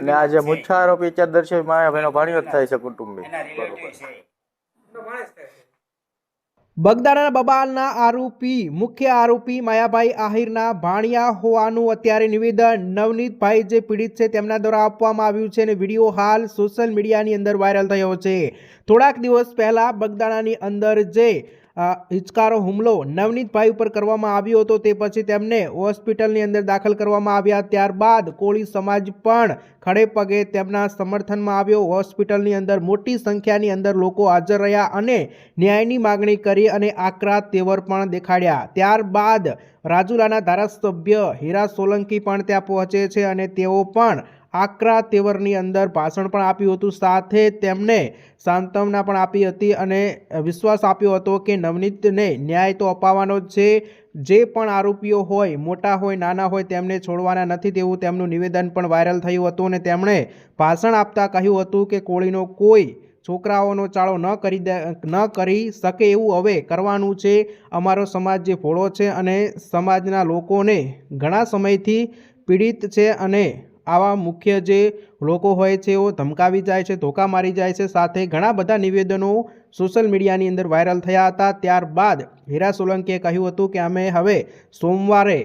અને આ જે મુખ્ય આરોપી અત્યારે માયાભાઈનો ભાણિયો જ થાય છે કુટુંબી. બગદાણા બબાલના આરોપી મુખ્ય આરોપી માયાભાઈ આહિરના ભાણિયા હોવાનું અત્યારે નિવેદન નવનીતભાઈ જે પીડિત છે તેમના દ્વારા આપવામાં આવ્યું છે અને વીડિયો હાલ સોશિયલ મીડિયાની અંદર વાયરલ થયો છે. થોડાક દિવસ પહેલાં બગદાણાની અંદર જે હિચકારો હુમલો નવનીતભાઈ ઉપર કરવામાં આવ્યો હતો. તે પછી તેમને હોસ્પિટલની અંદર દાખલ કરવામાં આવ્યા. ત્યારબાદ કોળી સમાજ પણ ખડે પગે તેમના સમર્થનમાં આવ્યો. હોસ્પિટલની અંદર મોટી સંખ્યાની અંદર લોકો હાજર રહ્યા અને ન્યાયની માગણી કરી અને આકરા તેવર પણ દેખાડ્યા. ત્યારબાદ રાજુલાના ધારાસભ્ય હીરા સોલંકી પણ ત્યાં પહોંચે છે અને તેઓ પણ આકરા તેવરની અંદર ભાષણ પણ આપ્યું હતું. સાથે તેમને સાંત્વના પણ આપી હતી અને વિશ્વાસ આપ્યો હતો કે નવનીતને ન્યાય તો અપાવવાનો જ છે. જે પણ આરોપીઓ હોય, મોટા હોય, નાના હોય, તેમને છોડવાના નથી તેવું તેમનું નિવેદન પણ વાયરલ થયું હતું અને તેમણે ભાષણ આપતા કહ્યું હતું કે કોળીનો કોઈ છોકરાઓનો ચાળો ન કરી દે, ન કરી શકે એવું હવે કરવાનું છે. અમારો સમાજ જે ભોળો છે અને સમાજના લોકોને ઘણા સમયથી પીડિત છે અને આવા મુખ્ય જે લોકો હોય છે, એઓ ધમકાવી જાય છે, ધોકા મારી જાય છે. સાથે ઘણા બધા નિવેદનો સોશિયલ મીડિયાની અંદર વાયરલ થયા હતા. ત્યારબાદ હીરા સોલંકીએ કહ્યું હતું કે અમે હવે સોમવારે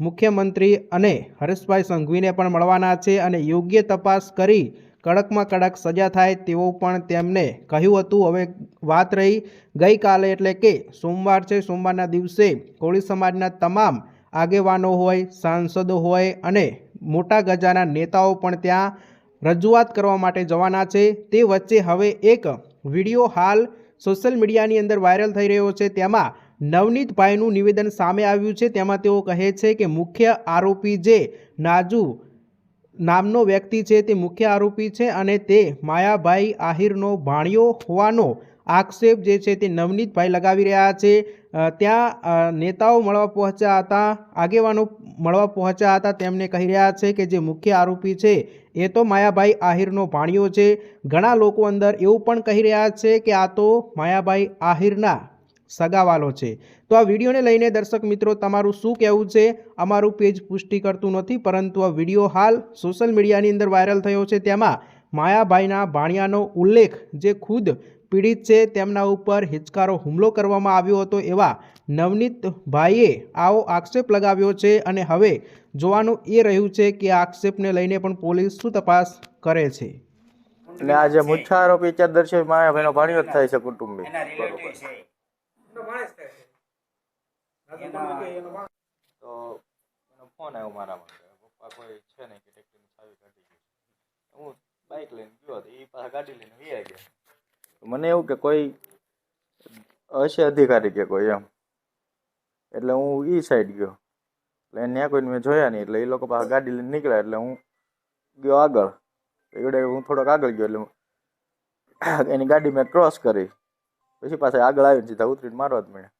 મુખ્યમંત્રી અને હરેશભાઈ સંઘવીને પણ મળવાના છે અને યોગ્ય તપાસ કરી કડકમાં કડક સજા થાય તેવું પણ તેમને કહ્યું હતું. હવે વાત રહી ગઈકાલે એટલે કે સોમવાર છે. સોમવારના દિવસે કોળી સમાજના તમામ આગેવાનો હોય, સાંસદો હોય અને મોટા ગજાના નેતાઓ પણ ત્યાં રજૂઆત કરવા માટે જવાના છે. તે વચ્ચે હવે એક વીડિયો હાલ સોશિયલ મીડિયાની અંદર વાયરલ થઈ રહ્યો છે. તેમાં નવનીતભાઈનું નિવેદન સામે આવ્યું છે. તેમાં તેઓ કહે છે કે મુખ્ય આરોપી જે નાજુ નામનો વ્યક્તિ છે તે મુખ્ય આરોપી છે અને તે માયાભાઈ આહિરનો ભાણિયો હોવાનો આક્ષેપ જે છે તે નવનીતભાઈ લગાવી રહ્યા છે. ત્યાં નેતાઓ મળવા પહોંચ્યા હતા, આગેવાનો મળવા પહોંચ્યા હતા. તેમને કહી રહ્યા છે કે જે મુખ્ય આરોપી છે, એ તો માયાભાઈ આહિરનો ભાણિયો છે. ઘણા લોકો અંદર એવું પણ કહી રહ્યા છે કે આ તો માયાભાઈ આહિરના સગાવાલો છે. તો આ વિડીયોને લઈને દર્શક મિત્રો, તમારું શું કહેવું છે? અમારું પેજ પુષ્ટિ કરતું નથી, પરંતુ આ વીડિયો હાલ સોશિયલ મીડિયાની અંદર વાયરલ થયો છે. તેમાં માયાભાઈના ભાણિયાનો ઉલ્લેખ, જે ખુદ પીડિત છે તેમના ઉપર હિચકારો હુમલો કરવામાં આવ્યો હતો એવા નવનીતભાઈએ આવો આક્ષેપ લગાવ્યો છે અને હવે જોવાનું એ રહ્યું છે કે આ આક્ષેપને લઈને પણ પોલીસ શું તપાસ કરે છે. અને આ જે મુખ્ય આરોપી અત્યારે માયાભાઈનો ભાણિયો જ થાય છે કુટુંબી. તો ફોન આવ્યો મારામાં કે પપ્પા કોઈ છે નહીં કે ટેક્સીની ચાવી કાઢી ગઈ હું બાઇક લઈને ગયો તો એ પાછા ગાડી લઈને વી ગયા. મને એવું કે કોઈ હશે અધિકારી કે કોઈ એમ. એટલે હું ઈ સાઈડ ગયો. એટલે ત્યાં કોઈને મેં જોયા નહીં, એટલે એ લોકો પાસે ગાડી લઈને નીકળ્યા, એટલે હું ગયો આગળ. એવડે હું થોડોક આગળ ગયો, એટલે એની ગાડી મેં ક્રોસ કરી. પછી પાછા આગળ આવીને સીધા ઉતરીને મારવા જ મળ્યા.